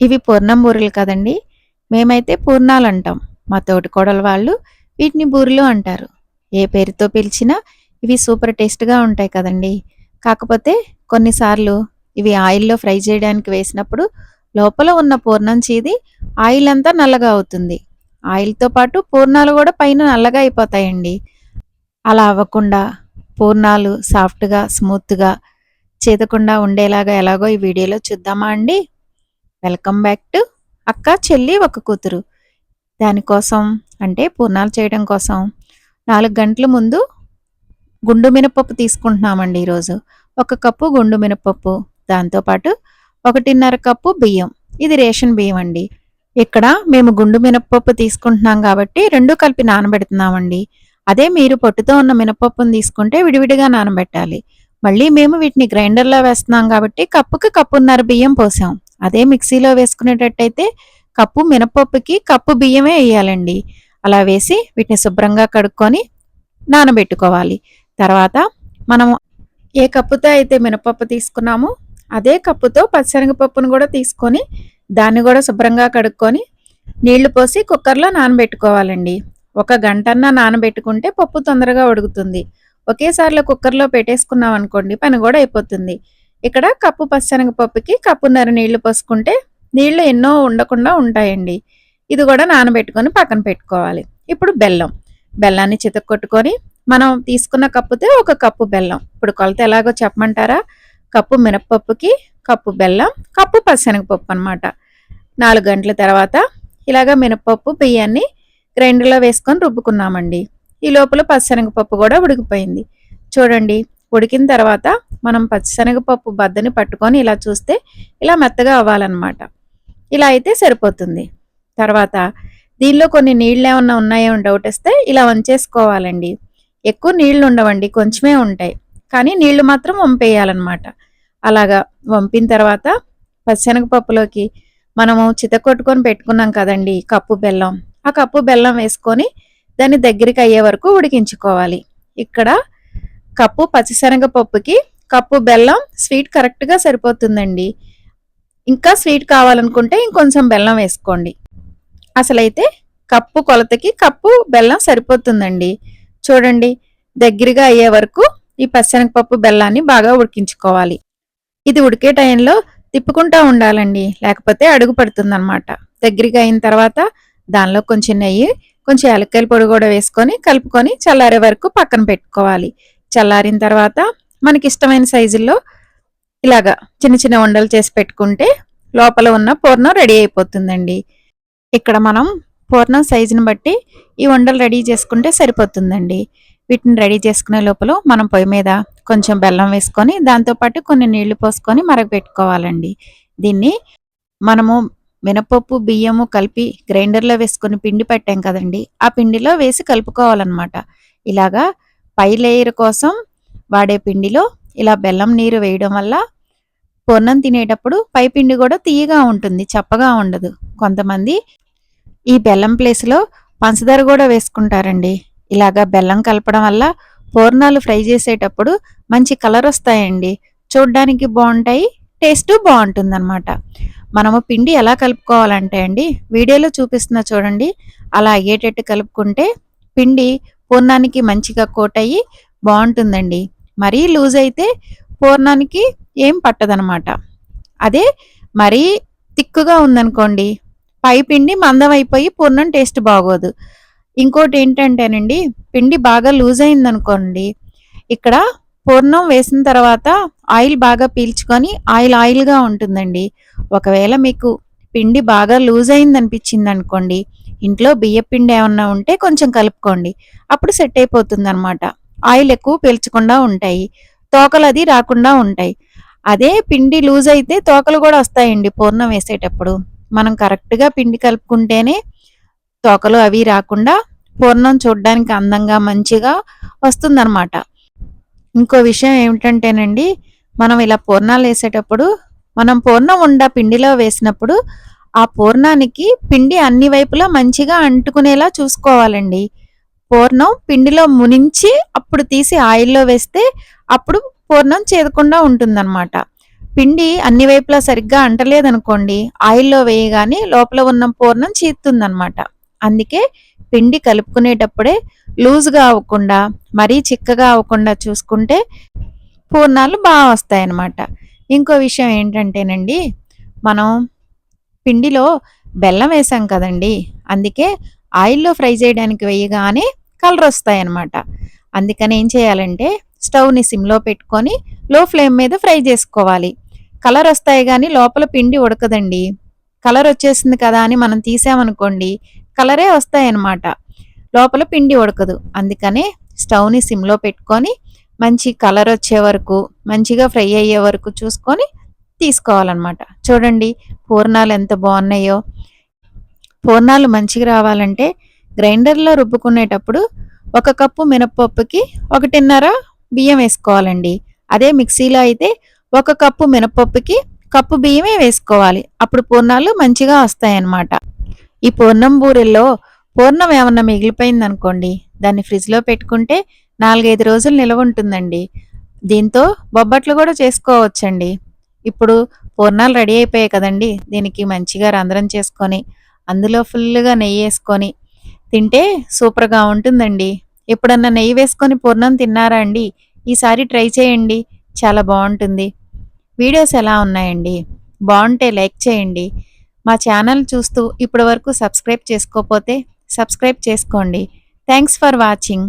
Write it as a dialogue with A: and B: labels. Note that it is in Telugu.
A: ఇవి పూర్ణం బూరెలు కదండి. మేమైతే పూర్ణాలు అంటాం మా తోటి కోడలు వాళ్ళు వీటిని బూరెలు అంటారు. ఏ పేరుతో పిలిచినా ఇవి సూపర్ టేస్ట్గా ఉంటాయి కదండి. కాకపోతే కొన్నిసార్లు ఇవి ఆయిల్లో ఫ్రై చేయడానికి వేసినప్పుడు లోపల ఉన్న పూర్ణం చీది ఆయిల్ అంతా నల్లగా అవుతుంది. ఆయిల్తో పాటు పూర్ణాలు కూడా పైన నల్లగా అయిపోతాయండి. అలా అవ్వకుండా పూర్ణాలు సాఫ్ట్గా స్మూత్గా చేదకుండా ఉండేలాగా ఎలాగో ఈ వీడియోలో చూద్దామా అండి? వెల్కమ్ బ్యాక్ టు అక్క చెల్లి ఒక కూతురు. దానికోసం అంటే పూర్ణాలు చేయడం కోసం నాలుగు గంటల ముందు గుండు మినపప్పు తీసుకుంటున్నామండి ఈరోజు. ఒక కప్పు గుండు మినపప్పు దాంతోపాటు ఒకటిన్నర కప్పు బియ్యం. ఇది రేషన్ బియ్యం అండి. ఇక్కడ మేము గుండు మినపప్పు తీసుకుంటున్నాం కాబట్టి రెండు కలిపి నానబెడుతున్నామండి. అదే మీరు పొట్టుతో ఉన్న మినపప్పును తీసుకుంటే విడివిడిగా నానబెట్టాలి. మళ్ళీ మేము వీటిని గ్రైండర్లో వేస్తున్నాం కాబట్టి కప్పుకి కప్పున్నర బియ్యం పోసాం. అదే మిక్సీలో వేసుకునేటట్టయితే కప్పు మినపప్పుకి కప్పు బియ్యమే వేయాలండి. అలా వేసి వీటిని శుభ్రంగా కడుక్కొని నానబెట్టుకోవాలి. తర్వాత మనము ఏ కప్పుతో అయితే మినపప్పు తీసుకున్నామో అదే కప్పుతో పచ్చనగపప్పును కూడా తీసుకొని దాన్ని కూడా శుభ్రంగా కడుక్కొని నీళ్ళు పోసి కుక్కర్లో నానబెట్టుకోవాలండి. ఒక గంటన్నా నానబెట్టుకుంటే పప్పు తొందరగా ఉడుకుతుంది. ఒకేసారిలో కుక్కర్లో పెట్టేసుకున్నాం అనుకోండి పని కూడా అయిపోతుంది. ఇక్కడ కప్పు పచ్చనగపప్పుకి కప్పున్నర నీళ్ళు పోసుకుంటే నీళ్ళు ఎన్నో ఉండకుండా ఉంటాయండి. ఇది కూడా నానబెట్టుకొని పక్కన పెట్టుకోవాలి. ఇప్పుడు బెల్లం. బెల్లాన్ని చితక్కొట్టుకొని మనం తీసుకున్న కప్పుతో ఒక కప్పు బెల్లం. ఇప్పుడు కొలత ఎలాగో చెప్పమంటారా? కప్పు మినప్పప్పుకి కప్పు బెల్లం కప్పు పచ్చనగపప్పు అనమాట నాలుగు గంటల తర్వాత ఇలాగ మినప్పప్పు బియ్యాన్ని గ్రైండర్లో వేసుకొని రుబ్బుకున్నామండి. ఈ లోపల పచ్చనగపప్పు కూడా ఉడికిపోయింది. చూడండి ఉడికిన తర్వాత మనం పచ్చిశనగపప్పు బద్దని పట్టుకొని ఇలా చూస్తే ఇలా మెత్తగా అవ్వాలన్నమాట. ఇలా అయితే సరిపోతుంది. తర్వాత దీనిలో కొన్ని నీళ్ళు ఏమన్నా ఉన్నాయో డౌట్ వస్తే ఇలా వంచేసుకోవాలండి. ఎక్కువ నీళ్ళు ఉండవండి కొంచెమే ఉంటాయి. కానీ నీళ్ళు మాత్రం వంపేయాలన్నమాట. అలాగా వంపిన తర్వాత పచ్చిశనగపప్పులోకి మనము చితకొట్టుకొని పెట్టుకున్నాం కదండి కప్పు బెల్లం. ఆ కప్పు బెల్లం వేసుకొని దాన్ని దగ్గరికి అయ్యే వరకు ఉడికించుకోవాలి. ఇక్కడ కప్పు పచ్చిశనగపప్పుకి కప్పు బెల్లం స్వీట్ కరెక్ట్గా సరిపోతుందండి. ఇంకా స్వీట్ కావాలనుకుంటే ఇంకొంచెం బెల్లం వేసుకోండి. అసలైతే కప్పు కొలతకి కప్పు బెల్లం సరిపోతుందండి. చూడండి దగ్గరగా అయ్యే వరకు ఈ పచ్చనగపప్పు బెల్లాన్ని బాగా ఉడికించుకోవాలి. ఇది ఉడికే టైంలో తిప్పుకుంటా ఉండాలండి లేకపోతే అడుగు పడుతుందన్నమాట. దగ్గరగా అయిన తర్వాత దానిలో కొంచెం నెయ్యి కొంచెం యాలక్కాయల పొడి కూడా వేసుకొని కలుపుకొని చల్లారే వరకు పక్కన పెట్టుకోవాలి. చల్లారిన తర్వాత మనకి ఇష్టమైన సైజుల్లో ఇలాగా చిన్న చిన్న ఉండలు చేసి పెట్టుకుంటే లోపల ఉన్న పూర్ణం రెడీ అయిపోతుందండి. ఇక్కడ మనం పూర్ణం సైజుని బట్టి ఈ ఉండలు రెడీ చేసుకుంటే సరిపోతుందండి. వీటిని రెడీ చేసుకునే లోపల మనం పొయ్యి మీద కొంచెం బెల్లం వేసుకొని దాంతోపాటు కొన్ని నీళ్ళు పోసుకొని మరగపెట్టుకోవాలండి. దీన్ని మనము మినపప్పు బియ్యము కలిపి గ్రైండర్లో వేసుకొని పిండి పెట్టాం కదండి. ఆ పిండిలో వేసి కలుపుకోవాలన్నమాట. ఇలాగా పై లేయర్ కోసం వాడే పిండిలో ఇలా బెల్లం నీరు వేయడం వల్ల పూర్ణం తినేటప్పుడు పై పిండి కూడా తీయగా ఉంటుంది చప్పగా ఉండదు. కొంతమంది ఈ బెల్లం ప్లేస్లో పంచదార కూడా వేసుకుంటారండి. ఇలాగా బెల్లం కలపడం వల్ల పూర్ణాలు ఫ్రై చేసేటప్పుడు మంచి కలర్ వస్తాయండి. చూడ్డానికి బాగుంటాయి టేస్ట్ బాగుంటుంది అనమాట మనము పిండి ఎలా కలుపుకోవాలంటే అండి వీడియోలో చూపిస్తున్న చూడండి అలా అయ్యేటట్టు కలుపుకుంటే పిండి పూర్ణానికి మంచిగా కోట్ అయ్యి బాగుంటుందండి. మరీ లూజ్ అయితే పూర్ణానికి ఏం పట్టదనమాట అదే మరీ తిక్కుగా ఉందనుకోండి పై పిండి మందం అయిపోయి పూర్ణం టేస్ట్ బాగోదు. ఇంకోటి ఏంటంటేనండి పిండి బాగా లూజ్ అయిందనుకోండి ఇక్కడ పూర్ణం వేసిన తర్వాత ఆయిల్ బాగా పీల్చుకొని ఆయిల్ ఆయిల్గా ఉంటుందండి. ఒకవేళ మీకు పిండి బాగా లూజ్ అయింది అనిపించింది అనుకోండి ఇంట్లో బియ్యపిండి ఏమన్నా ఉంటే కొంచెం కలుపుకోండి. అప్పుడు సెట్ అయిపోతుంది అనమాట ఆయిల్ ఎక్కువ పీల్చకుండా ఉంటాయి. తోకలు అది రాకుండా ఉంటాయి. అదే పిండి లూజ్ అయితే తోకలు కూడా వస్తాయండి పూర్ణం వేసేటప్పుడు. మనం కరెక్ట్గా పిండి కలుపుకుంటేనే తోకలు అవి రాకుండా పూర్ణం చూడడానికి అందంగా మంచిగా వస్తుందన్నమాట. ఇంకో విషయం ఏమిటంటేనండి మనం ఇలా పూర్ణాలు వేసేటప్పుడు మనం పూర్ణం ఉండ పిండిలో వేసినప్పుడు ఆ పూర్ణానికి పిండి అన్ని వైపులా మంచిగా అంటుకునేలా చూసుకోవాలండి. పూర్ణం పిండిలో మునించి అప్పుడు తీసి ఆయిల్లో వేస్తే అప్పుడు పూర్ణం చేదకుండా ఉంటుందన్నమాట. పిండి అన్ని వైపులా సరిగ్గా అంటలేదనుకోండి ఆయిల్లో వేయగానే లోపల ఉన్న పూర్ణం చీత్తుందనమాట అందుకే పిండి కలుపుకునేటప్పుడే లూజ్గా అవ్వకుండా మరీ చిక్కగా అవ్వకుండా చూసుకుంటే పూర్ణాలు బాగా వస్తాయన్నమాట. ఇంకో విషయం ఏంటంటేనండి మనం పిండిలో బెల్లం వేసాం కదండి. అందుకే ఆయిల్లో ఫ్రై చేయడానికి వేయగానే కలర్ వస్తాయన్నమాట. అందుకని ఏం చేయాలంటే స్టవ్ని సిమ్లో పెట్టుకొని లో ఫ్లేమ్ మీద ఫ్రై చేసుకోవాలి. కలర్ వస్తాయి కానీ లోపల పిండి ఉడకదండి. కలర్ వచ్చేసింది కదా అని మనం తీసామనుకోండి కలరే వస్తాయన్నమాట. లోపల పిండి ఉడకదు. అందుకనే స్టవ్ని సిమ్లో పెట్టుకొని మంచి కలర్ వచ్చే వరకు మంచిగా ఫ్రై అయ్యే వరకు చూసుకొని తీసుకోవాలన్నమాట. చూడండి పూర్ణాలు ఎంత బాగున్నాయో. పూర్ణాలు మంచిగా రావాలంటే గ్రైండర్లో రుబ్బుకునేటప్పుడు ఒక కప్పు మినప్పప్పుకి ఒకటిన్నర బియ్యం వేసుకోవాలండి. అదే మిక్సీలో అయితే ఒక కప్పు మినపప్పుకి కప్పు బియ్యమే వేసుకోవాలి. అప్పుడు పూర్ణాలు మంచిగా వస్తాయన్నమాట. ఈ పూర్ణం బూరెల్లో పూర్ణం ఏమన్నా మిగిలిపోయింది అనుకోండి దాన్ని ఫ్రిడ్జ్లో పెట్టుకుంటే నాలుగైదు రోజులు నిలవ ఉంటుందండి. దీంతో బొబ్బట్లు కూడా చేసుకోవచ్చండి. ఇప్పుడు పూర్ణాలు రెడీ అయిపోయాయి కదండి. దీనికి మంచిగా రంధ్రం చేసుకొని అందులో ఫుల్గా నెయ్యి వేసుకొని తింటే సూపర్గా ఉంటుందండి. ఎప్పుడన్నా నెయ్యి వేసుకొని పూర్ణం తిన్నారా అండి? ఈసారి ట్రై చేయండి. చాలా బాగుంటుంది. వీడియోస్ ఎలా ఉన్నాయండి? బాగుంటే లైక్ చేయండి. మా ఛానల్ చూస్తూ ఇప్పటి వరకు సబ్స్క్రైబ్ చేసుకోకపోతే సబ్స్క్రైబ్ చేసుకోండి. Thanks for watching.